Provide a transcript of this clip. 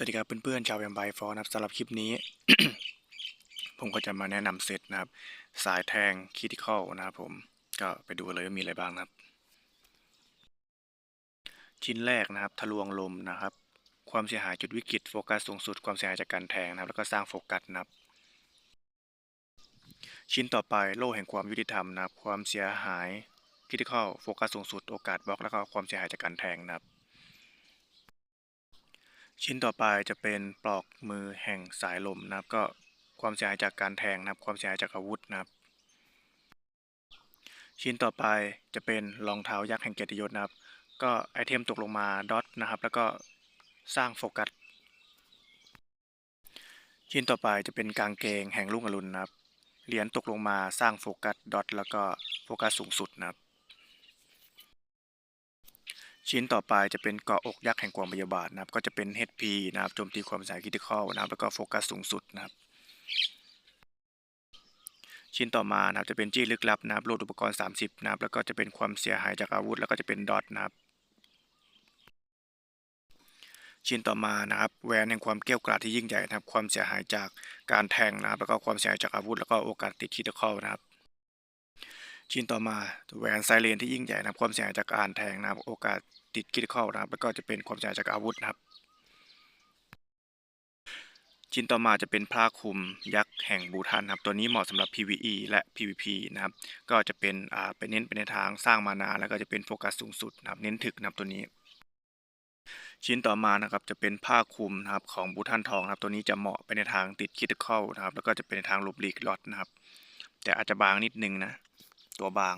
สวัสดีครับเพื่อนๆชาวแวมไบฟอร์นะครับสำหรับคลิปนี้ ผมก็จะมาแนะนำเซตนะครับ สายแทงคิติคอลนะครับผมก็ไปดูเลยว่ามีอะไรบ้างนะครับ ชิ้นแรกนะครับ ทะลวงลมนะครับ ความเสียหายจุดวิกฤตโฟกัสสูงสุดความเสียหายจากการแทงนะครับ แล้วก็สร้างโฟกัสนะครับ ชิ้นต่อไปโล่แห่งความยุติธรรมนะครับ ความเสียหายคิติคอลโฟกัสสูงสุดโอกาสบล็อกแล้วก็ความเสียหายจากการแทงนะครับ ชิ้นต่อไปจะเป็นปลอกมือแห่งสายลมนะครับ ก็ความเสียหายจากการแทงนะครับ ความเสียหายจากอาวุธนะครับ ชิ้นต่อไปจะเป็นรองเท้ายักษ์แห่งเกียรติยศนะครับ ก็ไอเทมตกลงมาดอทนะครับ แล้วก็สร้างโฟกัส ชิ้นต่อไปจะเป็นกางเกงแห่งรุ่งอรุณนะครับ เหรียญตกลงมาสร้างโฟกัสดอทแล้วก็โฟกัสสูงสุดนะครับ ชิ้นต่อไปจะเป็นเกาะอกยักษ์แห่งความพยาบาทนะครับ ก็จะเป็น HP นะครับโจมตีความเสียหายคริติคอลนะครับ แล้วก็โฟกัสสูงสุดนะครับ ชิ้นต่อมานะครับจะเป็นจี้ลึกลับนะครับโหลดอุปกรณ์ 30นะครับ แล้วก็จะเป็นความเสียหายจากอาวุธ แล้วก็จะเป็นดอทนะครับ ชิ้นต่อมานะครับแหวนแห่งความเกรี้ยวกราดที่ยิ่งใหญ่นะครับ ความเสียหายจากการแทงนะครับ แล้วก็ความเสียหายจากอาวุธ แล้วก็โอกาสติดคริติคอลนะครับ ชิ้นต่อมาแหวนไซเรนที่ยิ่งใหญ่นะครับความเสียหายจากการแทงนะครับ โอกาสติดคริติคอลนะครับแล้วก็จะเป็นความเสียหายจากอาวุธนะครับชิ้นต่อมาจะเป็นผ้าคลุมยักษ์แห่งบูทันครับ ตัวนี้เหมาะสำหรับ PVE และ PVP นะครับ ก็จะเป็นอ่าเป็นเน้นไปในทางสร้างมานา แล้วก็จะเป็นโฟกัสสูงสุดนะครับ เน้นถึกนะครับตัวนี้ ชิ้นต่อมานะครับจะเป็นผ้าคลุมนะครับของบูทันทองครับ ตัวนี้จะเหมาะไปในทางติดคิดคอลนะครับ แล้วก็จะเป็นในทางหลบหลีกล็อตนะครับ แต่อาจจะบางนิดนึงนะ ตัวบาง